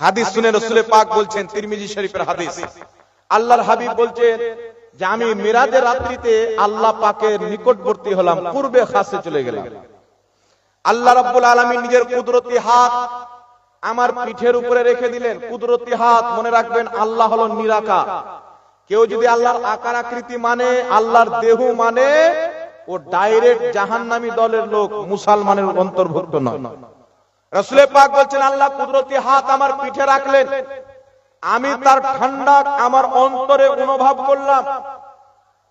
হাদিস শুনে রসুলে পাক বলছেন তিরমিজি শরীফের হাদিস। আল্লাহর হাবিব বলছেন যে আমি মিরাজের রাত্রিতে আল্লাহ পাকের নিকটবর্তী হলাম পূর্বে খাসে চলে গেলাম। আল্লাহ রাব্বুল আলামিন নিজের কুদরতি হাত আমার পিঠের উপরে রেখে দিলেন। কুদরতি হাত মনে রাখবেন আল্লাহ হলো নিরাকার। কেউ যদি আল্লাহর আকার আকৃতি মানে আল্লাহর দেহ মানে ও ডাইরেক্ট জাহান্নামী দলের লোক মুসলমানের অন্তর্ভুক্ত নয়। রসুলে পাক বলছেন, আল্লাহ কুদরতি হাত আমার পিঠে রাখলেন। আমি তার ঠান্ডা আমার অন্তরে অনুভব করলাম।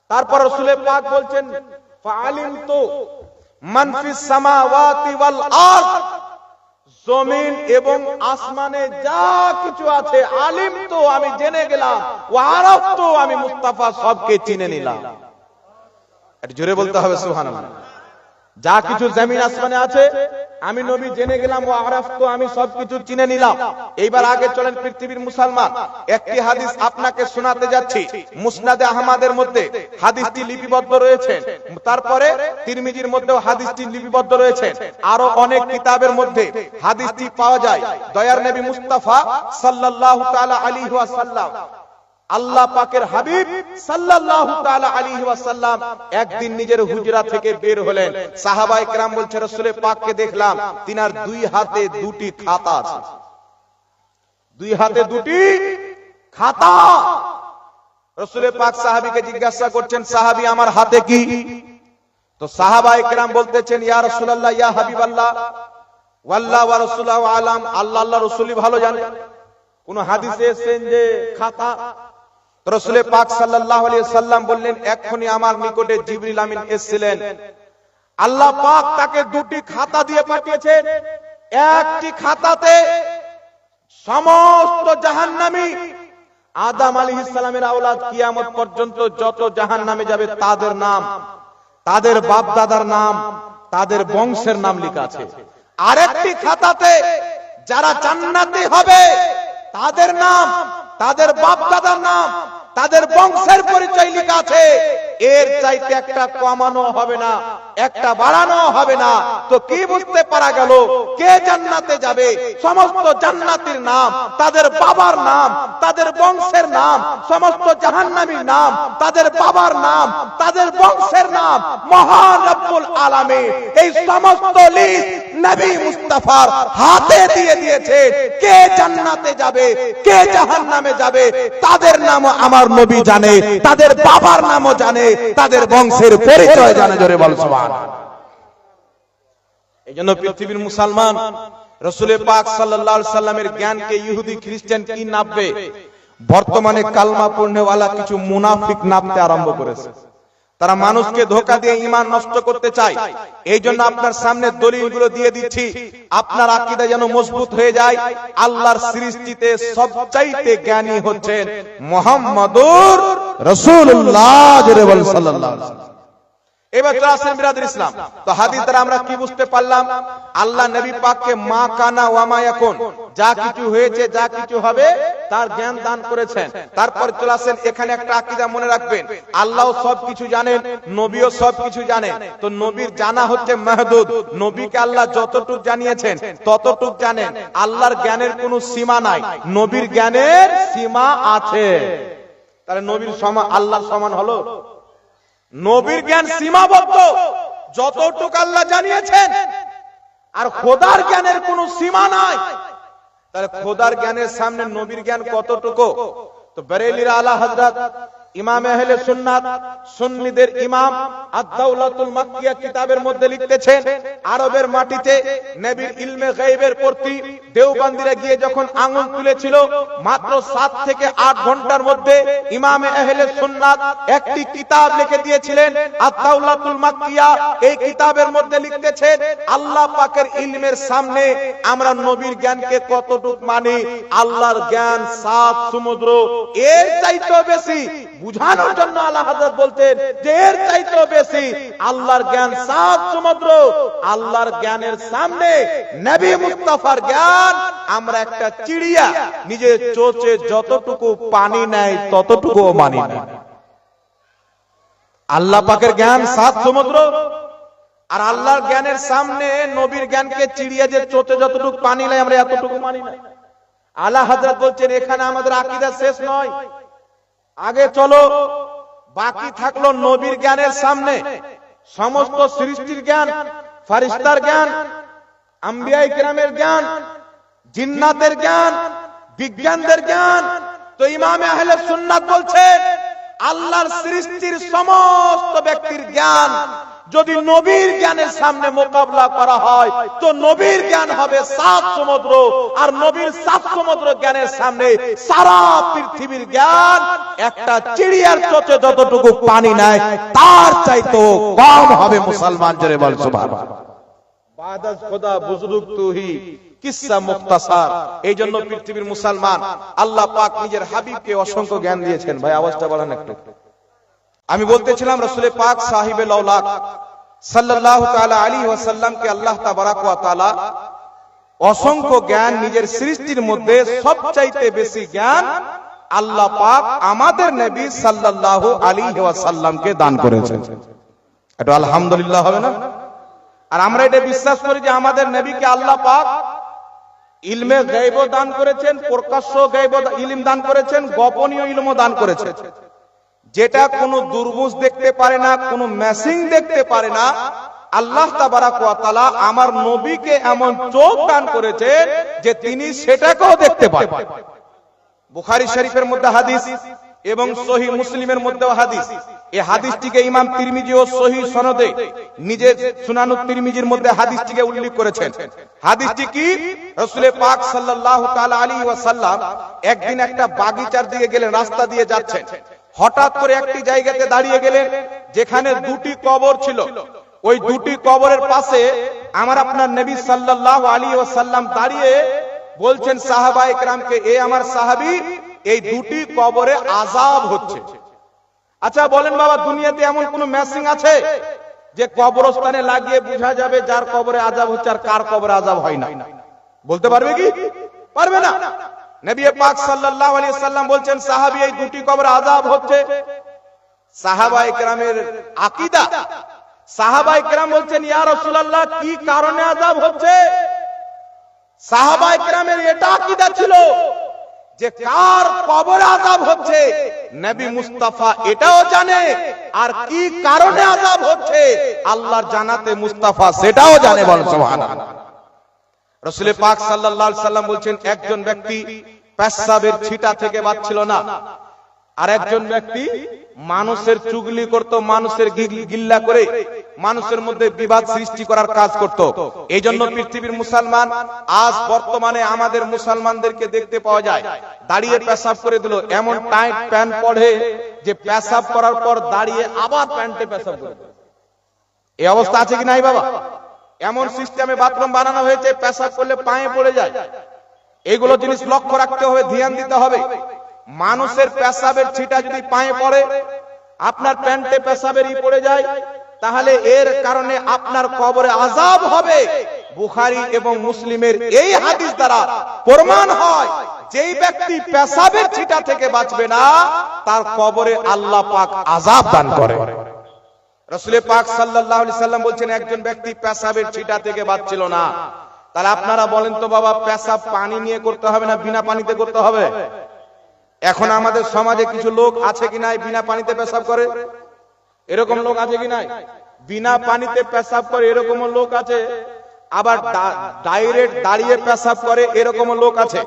তারপর রসুলে পাক বলছেন জোরে বলতে হবে, সুবহানাল্লাহ। যা কিছু জমিন আসমানে আছে, আমি নবী জেনে গেলাম ও আরাফ তো আমি সবকিছু চিনে নিলাম। এইবার আগে চলেন পৃথিবীর মুসলমান। একটি হাদিস আপনাকে শোনাতে যাচ্ছি। মুসনাদে আহমাদের মধ্যে হাদিসটি লিপিবদ্ধ রয়েছে। তারপরে তিরমিজির মধ্যেও হাদিসটি লিপিবদ্ধ রয়েছে। আরও অনেক কিতাবের মধ্যে হাদিসটি পাওয়া যায়। দয়ার নবী মুস্তাফা সাল্লাল্লাহু তাআলা আলাইহি ওয়াসাল্লাম আল্লাহ পাকের হাবিব সাল্লাল্লাহু তাআলা আলাইহি ওয়াসাল্লাম একদিন নিজের হুজরা থেকে বের হলেন। সাহাবায়ে কেরাম বলছে রাসূলে পাককে দেখলাম, তিনার দুই হাতে দুটি খাতা আছে। দুই হাতে দুটি খাতা! রাসূলে পাক সাহাবীকে জিজ্ঞাসা করছেন, সাহাবী, আমার হাতে কি? তো সাহাবায়ে কেরাম বলতেছেন, ইয়া রাসূলুল্লাহ, ইয়া হাবিবাল্লাহ, ওয়াল্লাহ ওয়া রাসূলুহু আলাম, আল্লাহ আল্লাহ, রাসূলই ভালো জানেন কোন হাদিসে এসেছেন যে খাতা রসুলে পাক আলাইহি সাল্লাম বললেন এক্ষুনি আমার নিকটে জিবরিল আমিন এসেছিলেন। আল্লাহ পাক তাকে দুটি খাতা দিয়ে পাঠিয়েছেন। একটি খাতাতে সমস্ত জাহান্নামী। আদম আলাইহিস সালামের আওলাদ কিয়ামত পর্যন্ত যত জাহান নামে যাবে তাদের নাম তাদের বাপ দাদার নাম তাদের বংশের নাম লেখা আছে। আরেকটি খাতাতে যারা জান্নাতি হবে তাদের নাম, তাদের বাপ দাদার নাম, তাদের বংশের পরিচয় লেখা আছে। এর চাইতে একটা কমানো হবে না, একটা বাড়ানো হবে না। তো কি বুঝতে পারা গেল? কে জান্নাতে যাবে? সমস্ত জান্নাতির নাম, তাদের বাবার নাম, তাদের বংশের নাম, সমস্ত জাহান্নামীর নাম, তাদের বাবার নাম, তাদের বংশের নাম মহান রব্বুল আলামিন। এই সমস্ত লিস্ট নবী মুস্তাফার হাতে দিয়ে দিয়েছে, কে জান্নাতে যাবে, কে জাহান্নামে যাবে, তাদের নামও আমার নবী জানে, তাদের বাবার নামও জানে, তাদের বংশের পরিচয় জানে, জোরে বল পৃথিবীর মুসলমান পাক সাল্লামের জ্ঞানকে ইহুদি, খ্রিস্টান কি নাববে? বর্তমানে কালমা পড়নেওয়ালা কিছু মুনাফিক নাবতে আরম্ভ করেছে। তারা মানুষকে ধোকা দিয়ে ইমান নষ্ট করতে চায়। এই জন্য আপনার সামনে দলিলগুলো দিয়ে দিচ্ছি। আপনার আকিদা যেন মজবুত হয়ে যায়। আল্লাহর সৃষ্টিতে সবচাইতে জ্ঞানী হচ্ছেন মোহাম্মদুর রসুল্লাহ। আল্লাহ জানেন, নবীও জানেন তো নবীর জানা হচ্ছে মাহদুদ। নবীকে আল্লাহ যতটুক জানিয়েছেন, ততটুক জানেন। আল্লাহর জ্ঞানের কোনো সীমা নাই। নবীর জ্ঞানের সীমা আছে। তাহলে নবীর সমান, আল্লাহর সমান হলো? নবীর জ্ঞান সীমাবদ্ধ। যতটুকু আল্লাহ জানিয়েছেন, আর খোদার জ্ঞানের কোনো সীমা নাই। তাহলে খোদার জ্ঞানের সামনে নবীর জ্ঞান কতটুকু? তো বেরেলির আলা হযরত ইমাম আহলে সুন্নাত সুন্নিদের ইমাম আদ-দাওলাতুল মাক্কিয়া কিতাবের মধ্যে লিখতেছেন, আরবের মাটিতে নবীর ইলমে গায়বের প্রতি দেওবন্দিরা গিয়ে যখন আঙ্গুল তুলেছিল, মাত্র 7 থেকে 8 ঘণ্টার মধ্যে ইমাম আহলে সুন্নাত একটি কিতাব লিখে দিয়েছিলেন, আদ-দাওলাতুল এই কিতাবের মধ্যে লিখতেছেন, আল্লাহ পাকের ইলমের সামনে আমরা নবীর জ্ঞানকে কতটুক মানি? আল্লাহর জ্ঞান সাত সমুদ্র। এর চাইতেও বেশি বুঝানোর জন্য আল্লাহ হাজরত বলতেন যে এর চাইতেও বেশি আল্লাহর জ্ঞান সাত সমুদ্র। আল্লাহর জ্ঞানের সামনে নবী মুস্তাফার জ্ঞান। আমরা একটা চিড়িয়া, নিজের চোচে যতটুকু পানি নেয় ততটুকুও মানি না। আল্লাহ পাকের জ্ঞান সাত সমুদ্র। আর আল্লাহর জ্ঞানের সামনে নবীর জ্ঞানকে চিড়িয়া যে চোতে যতটুকু পানি নেয়, আমরা এতটুকু মানি না। আলা হাজরত বলছেন, এখানে আমাদের আকিদা শেষ নয়। আগে চলো, বাকি থাকল নবীর জ্ঞানের সামনে। সমস্ত সৃষ্টির জ্ঞান, ফারিস্তার জ্ঞান, আম্বিয়াই গ্রামের জ্ঞান, জিন্নাতের জ্ঞান, বিজ্ঞানদের জ্ঞান। তো ইমামে আহলে সুন্নাত বলছে, আল্লাহর সৃষ্টির সমস্ত ব্যক্তির জ্ঞান যদি নবীর জ্ঞানের সামনে মোকাবলা করা হয়, তো নবীর জ্ঞান হবে সাত সমুদ্র, আর নবীর সাত সমুদ্র জ্ঞানের সামনে সারা পৃথিবীর জ্ঞান একটা চিড়িয়ার চোচে যতটুকু পানি নেয় তার চাইতো কম হবে মুসলমান, জোরে বল, সুবহানাল্লাহ। বাদাজ খোদা, বুজরুগ তুহি কিসসা মুখতাসার এই জন্য পৃথিবীর মুসলমান, আল্লাহ পাক নিজের হাবিবকে অসংখ্য জ্ঞান দিয়েছেন। ভাই, আওয়াজটা বলেন একটু। আমি বলতেছিলাম রসুলের পাক সাহিবে লৌলাক সাল্লাল্লাহু তাআলা আলাইহি ওয়াসাল্লামকে আল্লাহ তাবারাক ওয়া অসংখ্য জ্ঞান নিজের সৃষ্টির মধ্যে সবচাইতে বেশি জ্ঞান আল্লাহ পাক আমাদের নবী সাল্লাল্লাহু আলাইহি ওয়াসাল্লামকে দান করেছেন। একটু আলহামদুলিল্লাহ হবে না? আর আমরা এটা বিশ্বাস করি যে আমাদের নবীকে আল্লাহ পাক ইলমে গাইব দান করেছেন, প্রকাশ্য গাইব ইলম দান করেছেন, গোপনীয় ইলমও দান করেছেন। যেটা কোনো দুর্বুজ দেখতে পারে না, কোনো মেসিং দেখতে পারে না, আল্লাহ তাবারাক ওয়া তাআলা আমার নবীকে এমন চোখ দান করেছে যে তিনি সেটাকেও দেখতে পান বুখারী শরীফের মধ্যে হাদিস এবং সহি মুসলিমের মধ্যেও হাদিস। এই হাদিসটিকে ইমাম তিরমিজি ও সহি সনদে নিজের সুনানু তিরমিজির মধ্যে হাদিসটিকে উল্লেখ করেছেন। হাদিসটি কি? রাসূলে পাক সাল্লাল্লাহু তাআলা আলাইহি ওয়াসাল্লাম একদিন একটা বাগিচার দিকে গেলেন, রাস্তা দিয়ে যাচ্ছেন। হঠাৎ করে একটি জায়গাতে দাঁড়িয়ে গেলেন, যেখানে দুটি কবর ছিল। ওই দুটি কবরের পাশে আমার আপনার নবী সাল্লাল্লাহু ও সাল্লাম দাঁড়িয়ে বলছেন, সাহাবা একরামকে, এ আমার সাহাবী, এই দুটি কবরে আজাব হচ্ছে। আচ্ছা বলেন বাবা, দুনিয়াতে এমন কোন ম্যাচিং আছে যে কবরস্থানে লাগিয়ে বোঝা যাবে যার কবরে আজাব হচ্ছে আর কার কবরে আজাব হয় না? বলতে পারবে কি? পারবে না। নবী পাক বলছেন এটা ছিল যে, কার কবর আজাব হচ্ছে? নবী মুস্তাফা এটাও জানে, আর কি কারণে আজাব হচ্ছে? আল্লাহর জানাতে মুস্তাফা সেটাও জানে বল রসুল পাক সাল্লাল্লাহু সাল্লাম বলছেন, একজন ব্যক্তি পেশাবের ছিটা থেকে বাঁচছিল না। আর একজন ব্যক্তি মানুষের চুগলি করত, মানুষের গিল্লা করে, মানুষের মধ্যে বিবাদ সৃষ্টি করার কাজ করত। এই জন্য পৃথিবীর মুসলমান আজ বর্তমানে আমাদের মুসলমানদেরকে দেখতে পাওয়া যায়। দাঁড়িয়ে পেশাব করে দিল। এমন টাইট প্যান্ট পড়ে যে পেশাব করার পর দাঁড়িয়ে আবার প্যান্টে পেশাব করে। এই অবস্থা আছে কি নাই বাবা? এমন সিস্টেমে বাথরুম বানানো হয়েছে, পেশাব করলে পায়ে পড়ে যায়। এগুলো জিনিস লক্ষ্য রাখতে হবে, ধ্যান দিতে হবে। মানুষের পেশাবের ছিটা যদি পায়ে পড়ে, আপনার প্যান্টে পেশাবেরই পড়ে যায়, তাহলে এর কারণে আপনার কবরে আজাব হবে। বুখারী এবং মুসলিমের এই হাদিস দ্বারা প্রমাণ হয়, যেই ব্যক্তি পেশাবের ছিটা থেকে বাঁচবে না, তার কবরে আল্লাহ পাক আজাব দান করে। রসুলের পাক আলাইহি সাল্লাম বলছেন, একজন ব্যক্তি পেশাবের ছিটা থেকে বাঁচছিল না। তাহলে আপনারা বলেন তো বাবা, পেশাব পানি নিয়ে করতে হবে না বিনা পানিতে করতে হবে? এখন আমাদের সমাজে কিছু লোক আছে কি নাই বিনা পানিতে পেশাব করে? এরকম লোক আছে কি নাই? বিনা পানিতে পেশাব করে এরকম লোক আছে, আবার ডাইরেক্ট দাঁড়িয়ে পেশাব করে এরকম লোক আছে।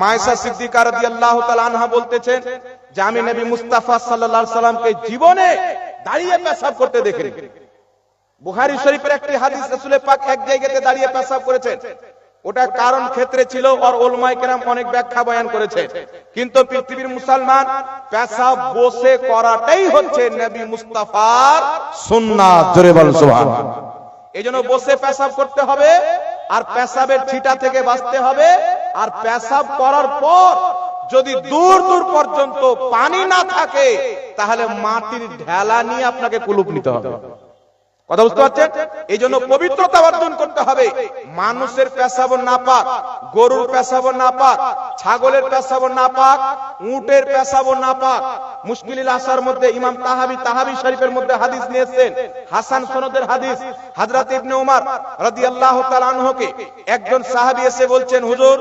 মায়েশা সিদ্দিকা রাদিয়াল্লাহু তাআলা আনহা বলতেছেন যে, আমি নবী মুস্তাফা সাল্লাল্লাহু আলাইহি সাল্লামকে জীবনে দাঁড়িয়ে পেশাব করতে দেখিনি। বুখারী শরীফের একটি হাদিস রাসূলের পাক এক জায়গাতে দাঁড়িয়ে পেশাব করেছেন। ওটা কারণ ক্ষেত্রে ছিল আর ওলমাই কেরাম অনেক ব্যাখ্যা বয়ান করেছে। কিন্তু পৃথিবীর মুসলমান পেশাব বসে করাটাই হচ্ছে নবী মুস্তাফার সুন্নাত জোরে বল সুবহানাল্লাহ এই জন্য বসে পেশাব করতে হবে, আর পেশাবের ছিটা থেকে বাঁচতে হবে, আর পেশাব করার পর যদি দূর দূর পর্যন্ত পানি না থাকে, তাহলে মাটির ঢেলা নিয়ে আপনাকে কুলুপ নিতে হবে। কথা বুঝতে পারছেন? এই জন্য পবিত্রতা অর্জন করতে হবে। মানুষের পেশাব না পাক গরুর পেশাব না পাক ছাগলের পেশাবো না পাক উটের পেশাবো না পাক মুশকিল আসার মধ্যে ইমাম তাহাবি তাহাবি শরীফের মধ্যে হাদিস নিয়েছেন। হাসান সনদের হাদিস হযরত ইবনে উমর রাদিয়াল্লাহু তাআলা আনহুকে একজন সাহাবী এসে বলছেন হুজুর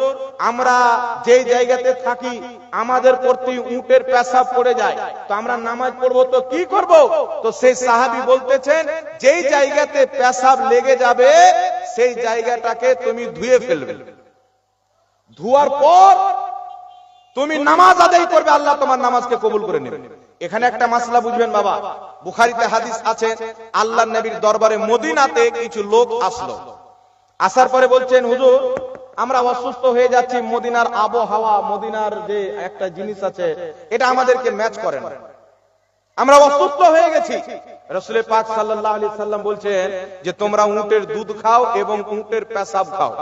আমরা যেই জায়গাতে থাকি আমাদের প্রতি উটের পেশাব পড়ে যায়। তো আমরা নামাজ পড়ব তো কি করব? তো সেই সাহাবী বলতেছেন যেই জায়গাতে পেশাব লেগে যাবে, সেই জায়গাটাকে তুমি ধুয়ে ফেলবে। ধোয়ার পর তুমি নামাজ আদায় করবে, আল্লাহ তোমার নামাজকে কবুল করে নেবে। এখানে একটা মাসলা বুঝবেন বাবা। বুখারিতে হাদিস আছে আল্লাহ নবীর দরবারে মদিনাতে কিছু লোক আসলো। আসার পরে বলছেন, হুজুর, আমরা অসুস্থ হয়ে যাচ্ছি, মদিনার আবহাওয়া, মদিনার যে একটা জিনিস আছে, এটা আমাদেরকে ম্যাচ করে না। আমরা অসুস্থ হয়ে গেছি। রসুলের পাক সাল্লাল্লাহু আলাইহি সাল্লাম বলছেন যে, তোমরা উটের দুধ খাও এবং উটের পেশাব খাও।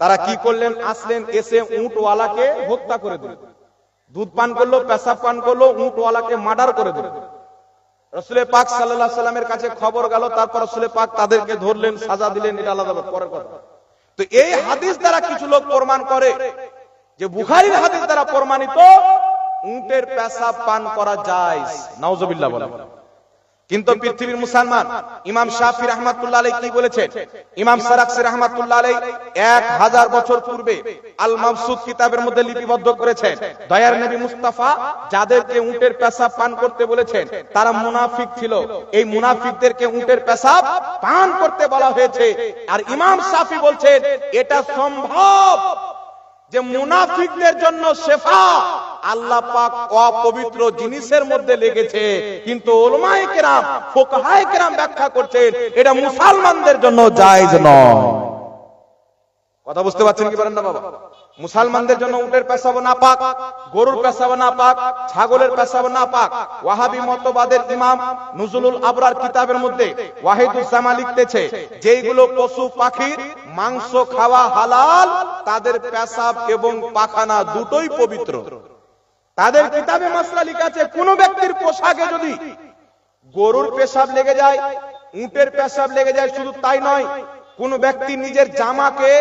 তারা কি করলেন? আসলেন, এসে উটওয়ালাকে হত্যা করে দিল দুধ পান করল, পেশাব পান করল, উটওয়ালাকে মার্ডার করে দিল রসুলের পাক সাল্লাল্লাহু সাল্লামের কাছে খবর গেল, তারপর রসুলের পাক তাদেরকে ধরলেন, সাজা দিলেন, এটা আলাদা পরের কথা। তো এই হাদিস দ্বারা কিছু লোক প্রমাণ করে যে, বুখারীর হাদিস দ্বারা প্রমাণিত উটের পেশাব পান করা যায় নাউজুবিল্লাহ বলেন। কিন্তু পৃথিবীর মুসলমান, ইমাম শাফি রহমাতুল্লাহ আলাই কি বলেছেন? ইমাম সারাকসি রহমাতুল্লাহ আলাই এক হাজার বছর পূর্বে আল মাবসুদ কিতাবের মধ্যে লিপিবদ্ধ করেছেন। দয়ার নবী মুস্তাফা যাদেরকে উটের পেশাব পান করতে বলেছেন, তারা মুনাফিক ছিল। এই মুনাফিকদেরকে উটের পেশাব পান করতে বলা হয়েছে। আর ইমাম শাফি বলছেন, এটা সম্ভব। যে মুনাফিকদের জন্য শেফা আল্লাহ পাক অপবিত্র জিনিসের মধ্যে লেগেছে। কিন্তু ওলমায়ে কেরাম, ফোকাহায়ে কেরাম ব্যাখ্যা করছেন, এটা মুসলমানদের জন্য জায়েজ নয়। কথা বুঝতে পারছেন কি পারেন না, বাবা? মুসলমানদের জন্য উটের পেশাব না পাক গরুর পেশাব না পাক ছাগলের পেশাব না পাক ওয়াহাবি মতবাদের ইমাম নুজুলুল আবরার কিতাবের মধ্যে ওয়াহিদুজ্জামা লিখতেছে, যেইগুলো পশু পাখির মাংস খাওয়া হালাল, তাদের পেশাব এবং পাখানা দুটোই পবিত্র। তাদের কিতাবে মাসলা লিখা আছে, কোন ব্যক্তির পোশাকে যদি গরুর পেশাব লেগে যায়, উটের পেশাব লেগে যায়, শুধু তাই নয় কোন ব্যক্তি নিজের জামাকে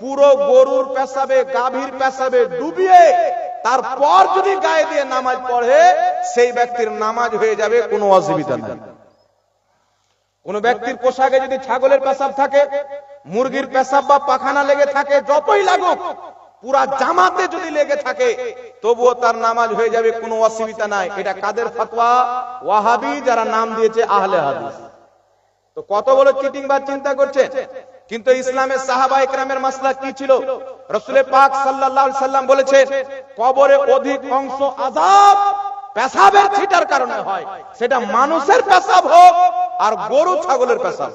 পুরো গরুর পেশাবে, গাভীর পেশাবে ডুবিয়ে তারপর যদি গায়ে দিয়ে নামাজ পড়ে, সেই ব্যক্তির নামাজ হয়ে যাবে, কোনো অসুবিধা নেই। কোন ব্যক্তির পোশাকে যদি ছাগলের পেশাব থাকে, মুরগির পেশাব বা পাখানা লেগে থাকে, যতই লাগুক, পুরা জামাতে যদি লেগে থাকে, তবুও তার নামাজ হয়ে যাবে, কোনো অসুবিধা নাই। এটা কাদের ফতোয়া ওয়াহাবি যারা নাম দিয়েছে আহলে হাদিস। তো কত বড় চিটিং বা চিন্তা করছে? কিন্তু ইসলামের সাহাবা একরামের মাসলা কি ছিল? রসুলে পাক সাল্লাল্লাহু সাল্লাম বলেছেন কবরে অধিক অংশ আযাব পেশাবের ছিটার কারণে হয়। সেটা মানুষের পেশাব হোক আর গরু, ছাগলের পেশাব।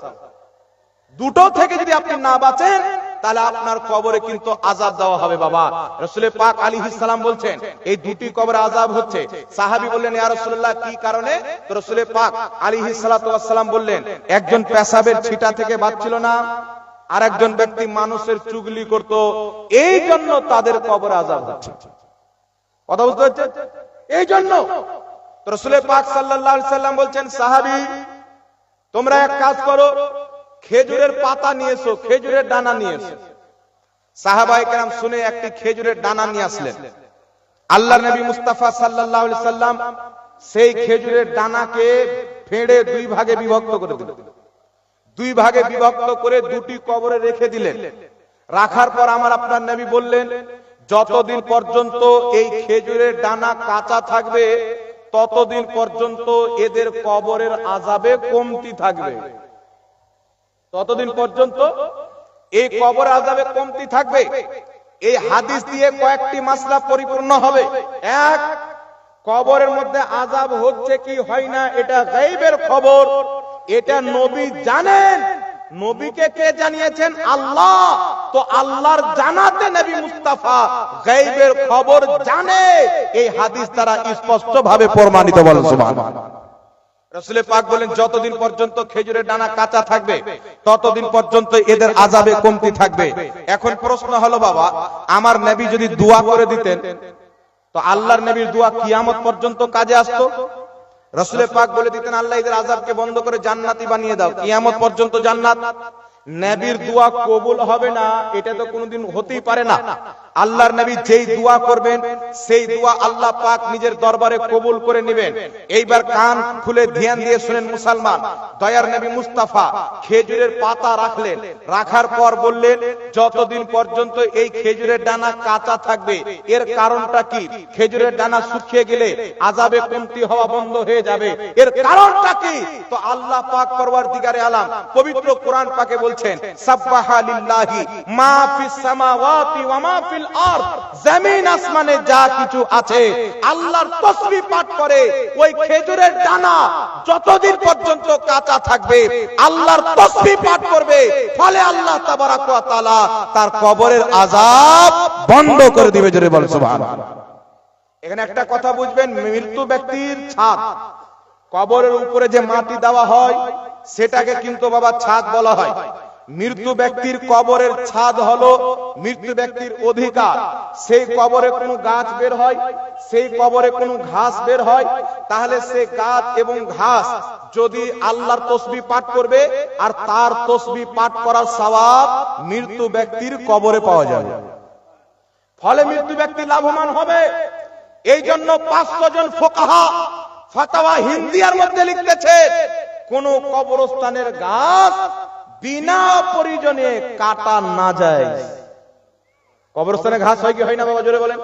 দুটো থেকে যদি আপনি না বাঁচেন তাহলে আপনার কবরে কিন্তু আজাব দেওয়া হবে, বাবা। রসুলের পাক আলী সালাম বলছেন, এই দুটি কবরে আজাব হচ্ছে। সাহাবি বললেন, ইয়া কি কারণে? রসুলের পাক আলী সালাম বললেন, একজন পেশাবের ছিটা থেকে বাঁচছিল না আর একজন ব্যক্তি মানুষের চুগলি করত, এই জন্য তাদের কবরে আজাব হচ্ছে। কথা বুঝতে হচ্ছে এই জন্য। রসুলের পাক আলাইহি সাল্লাম বলছেন, সাহাবী, তোমরা এক কাজ করো খেজুরের পাতা নিয়েছো, খেজুরের ডানা নিয়ে এসো সাহাবাই কেরাম শুনে একটি খেজুরের ডানা নিয়ে আসলেন। আল্লাহ নবী মুস্তাফা আলাইহি সাল্লাম সেই খেজুরের ডানাকে ফেড়ে দুই ভাগে বিভক্ত করে দিলেন। দুই ভাগে বিভক্ত করে দুটি কবরে রেখে দিলেন। রাখার পর আমার আপনার নবী বললেন, যতদিন পর্যন্ত এই খেজুরের ডানা কাঁচা থাকবে, ততদিন পর্যন্ত এদের কবরের আজাবে কমতি থাকবে। ততদিন পর্যন্ত এই কবর আজাবে কমতি থাকবে। এই হাদিস দিয়ে কয়েকটি মাসলা পরিপূর্ণ হবে। এক, কবরের মধ্যে আজাব হচ্ছে কি হয় না, এটা গাইবের খবর। এটা নবী জানেন। নবীকে কে জানিয়েছেন? আল্লাহ। তো আল্লাহর জানাতে নবী মুস্তাফা গাইবের খবর জানে। এই হাদিস দ্বারা স্পষ্ট ভাবে প্রমাণিত বলেন রসুলের পাক বলেন, যতদিন পর্যন্ত খেজুরের ডানা কাঁচা থাকবে, ততদিন পর্যন্ত এদের আজাবে কমতি থাকবে। এখন প্রশ্ন হলো, বাবা, আমার নেবি যদি দোয়া করে দিতেন, তো আল্লাহর নবীর দোয়া কিয়ামত পর্যন্ত কাজে আসতো? রসুলের পাক বলে দিতেন, আল্লাহ এদের আজাবকে বন্ধ করে জান্নাতি বানিয়ে দাও। কিয়ামত পর্যন্ত জান্নাত। নবীর দোয়া কবুল হবে না, এটা তো কোনোদিন হতেই পারে না। আল্লাহর নবী যেই দোয়া করবেন, সেই দোয়া আল্লাহ পাক নিজের দরবারে কবুল করে নেবেন। এইবার কান খুলে ধ্যান দিয়ে শুনেন মুসলমান, দয়ার নবী মুস্তাফা খেজুরের পাতা রাখলেন, রাখার পর বললেন, যতদিন পর্যন্ত এই খেজুরের ডানা কাঁচা থাকবে, এর কারণটা কি? খেজুরের ডানা শুকিয়ে গেলে আজাবে কমতি হওয়া বন্ধ হয়ে যাবে। এর কারণটা কি? তো আল্লাহ পাক পরওয়ারদিগারে আলাম, পবিত্র কোরআন পাকে বলছেন, সাব্বাহা মা ফিস সামাওয়াতি ওয়া মা ফিল আরদ। জমিন আসমানে যা কিছু আছে, আল্লাহর তাসবিহ পাঠ করে, ওই খেজুরের ডানা যতদিন পর্যন্ত কাঁচা থাকবে, আল্লাহর তাসবিহ পাঠ করবে। ফলে আল্লাহ তাবারাক ওয়া তাআলা তার কবরের আযাব বন্ধ করে দিবে, জোরে বল সুবহানাল্লাহ। এখানে একটা কথা বুঝবেন, মৃত্যু ব্যক্তির ছাদ, কবরের উপরে যে মাটি দেওয়া হয়, সেটাকে কিন্তু বাবা ছাদ বলা হয়। মৃত্যু ব্যক্তির কবরের ছাদ হলো মৃত্যু ব্যক্তির অধিকার। সেই কবরে কোনো গাছ বের হয়, সেই কবরে কোনো ঘাস বের হয়। তাহলে সে গাছ এবং ঘাস যদি আল্লাহর তসবি পাঠ করবে আর তার তসবি পাঠ করার সওয়াব মৃত্যু ব্যক্তির কবরে পাওয়া যাবে। ফলে মৃত্যু ব্যক্তি লাভবান হবে। এই জন্য পাঁচশো জন ফোকাহা ফাতাওয়া হিন্দিয়ার মধ্যে লিখতেছে, কোন কবরস্থানের গাছ বিনা পরিজনে কাটা না যায়। কবরস্থানে ঘাস হয় কি হয় না বাবা জোরে বলেন।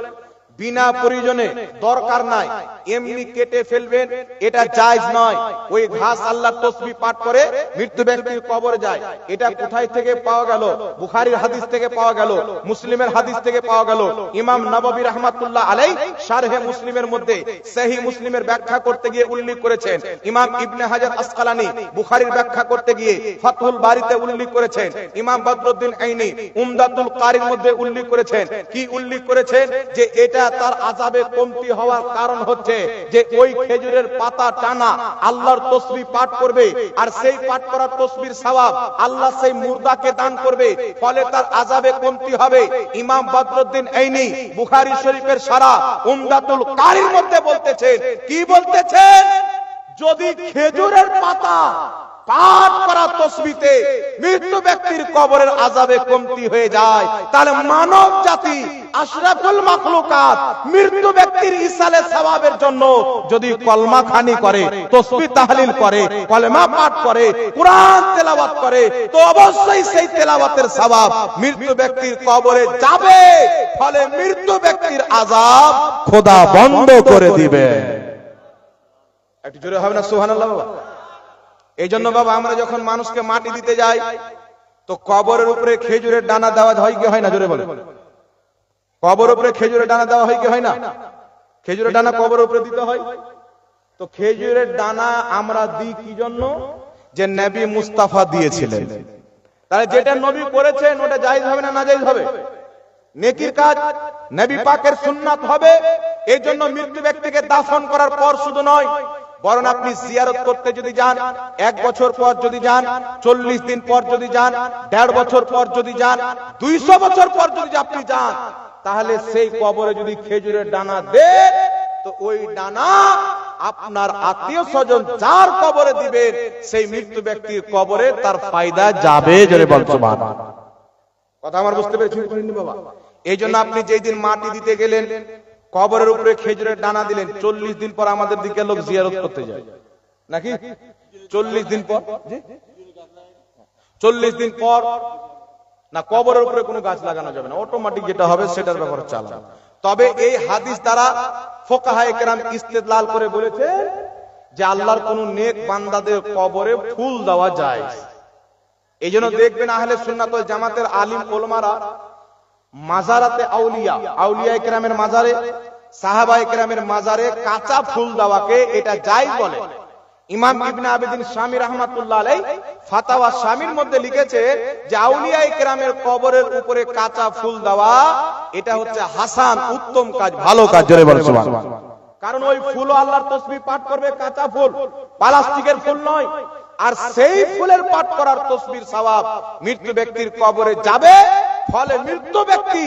বিনা পরিজনে দরকার নাই। এমনি কেটে ফেলবেন, এটা জায়জ নয়। ওই ঘাস আল্লাহর তসবি পাঠ করে মৃত্যু ব্যক্তির কবরে যায়। এটা কোথায় থেকে পাওয়া গেল? বুখারীর হাদিস থেকে পাওয়া গেল, মুসলিমের হাদিস থেকে পাওয়া গেল। ইমাম নববী রাহমাতুল্লাহ আলাই শারহে মুসলিমের মধ্যে সহি মুসলিমের ব্যাখ্যা করতে গিয়ে উল্লেখ করেছেন। ইমাম ইবনে হাজার আসকালানি বুখারীর ব্যাখ্যা করতে গিয়ে ফাতহুল বাড়িতে উল্লেখ করেছেন। ইমাম বদরুদ্দিন আইনি উমদাতুল কারির মধ্যে উল্লেখ করেছেন। কি উল্লেখ করেছেন? যে এটা তার আজাবে কমতি হওয়ার কারণ হচ্ছে যে ওই খেজুরের পাতা টানা আল্লাহর তসবি পাঠ করবে আর সেই পাঠ করার তসবির সওয়াব আল্লাহ সেই মুর্দাকে দান করবে। ফলে তার আজাবে কমতি হবে। ইমাম বদরুদ্দিন আইনি বুখারী শরীফের সারা উমদাতুল কারির মধ্যে বলতেছেন, কি বলতেছেন? যদি খেজুরের পাতা পাঠ করা তসবিতে মৃত্যু ব্যক্তির কবরের আজাবে কমতি হয়ে যায়। তাহলে মানব জাতি, আশরাফুল মাখলুকাত, মৃত্যু ব্যক্তির ইসালে সওয়াবের জন্য যদি কলমা খানি করে, তসবি তাহলিল করে, কলমা পাঠ করে, কোরআন তেলাওয়াত করে, তো অবশ্যই সেই তেলাওয়াতের সওয়াব মৃত্যু ব্যক্তির কবরে যাবে। ফলে মৃত্যু ব্যক্তির আজাব খোদা বন্ধ করে দিবে। একটু জোরে হবে না? সুবহানাল্লাহ বাবা। এই জন্য বাবা, আমরা যখন মানুষকে মাটি দিতে যাই, তো কবরের উপরে খেজুরের ডানা দেওয়া হয় কি হয় না? জোরে বলে কবর উপরে খেজুরের ডানা দেওয়া হয় কি হয় না? খেজুরের ডানা কবর উপরে দিতে হয়। তো খেজুরের ডানা আমরা দিই কি জন্য? যে নবী মুস্তাফা দিয়েছিলেন। তাহলে যেটা নবী করেছেন, ওটা জায়েজ হবে না না জায়েজ হবে? নেকির কাজ, নবী পাকের সুন্নাত হবে। এই জন্য মৃত্যু ব্যক্তিকে দাফন করার পর শুধু নয় বরং আপনি জিয়ারত করতে যদি যান, এক বছর পর যদি যান, চল্লিশ দিন পর যদি যান, দেড় বছর পর যদি যান, দুইশো বছর পর যদি আপনি যান, তাহলে সেই কবরে যদি খেজুরের ডানা দেন তো ওই ডানা আপনার আত্মীয় স্বজন যার কবরে দিবেন, সেই মৃত্যু ব্যক্তির কবরে তার ফায়দা যাবে, জোরে বলছো কথা আমার বুঝতে পেরেছি বাবা? এই জন্য আপনি যেই দিন মাটি দিতে গেলেন কবরের উপরে খেজুরের ডানা দিলেন, চল্লিশ দিন পর আমাদের দিকে লোক জিয়ারত করতে যায়। নাকি? চল্লিশ দিন পর? চল্লিশ দিন পর? না, কবরের উপরে কোনো গাছ লাগানো যাবে না। অটোমেটিক যেটা হবে, সেটার ব্যাপারে চালানো। তবে এই হাদিস দ্বারা ফোকাহা একরাম ইস্তেদলাল করে বলেছে যে আল্লাহর কোন নেক বান্দাদের কবরে ফুল দেওয়া যায়। এই জন্য দেখবেন আহলে সুন্নাতুল জামাতের আলিম ওলমারা মাজারাতে আউলিয়া আউলিয়া একরামের মাজারে, সাহাবা একরামের মাজারে কাঁচা ফুল দেওয়াকে এটা যাই বলে। ইমাম ইবনে আবেদিন স্বামী রহমাতুল্লাহ আলাই ফাতাওয়া স্বামীর মধ্যে লিখেছে যে আউলিয়া একরামের কবরের উপরে কাঁচা ফুল দেওয়া, এটা হচ্ছে হাসান উত্তম কাজ, ভালো কাজ কারণ ওই ফুল আল্লাহর তসবিহ পাঠ করবে কাঁচা ফুল, প্লাস্টিকের ফুল নয়। আর সেই ফুলের পাঠ করার তসবির সওয়াব মৃত্যু ব্যক্তির কবরে যাবে ফলে মৃত্যু ব্যক্তি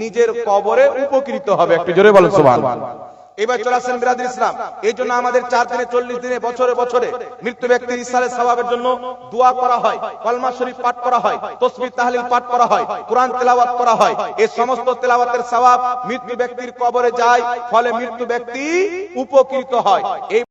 নিজের কবরে উপকৃত হবে। একটু জোরে বলেন সুবহানাল্লাহ এবার চলে আসেন বিরাদ ইসলাম। এই জন্য আমাদের চার দিনে, চল্লিশ দিনে, বছরে বছরে মৃত্যু ব্যক্তির ইসালে স্বভাবের জন্য দোয়া করা হয়, কলমা শরীফ পাঠ করা হয় তসবির তাহলিল পাঠ করা হয়, কোরআন তেলাওয়াত করা হয়। এই সমস্ত তেলাওয়াতের স্বভাব মৃত্যু ব্যক্তির কবরে যায়, ফলে মৃত্যু ব্যক্তি উপকৃত হয়। এই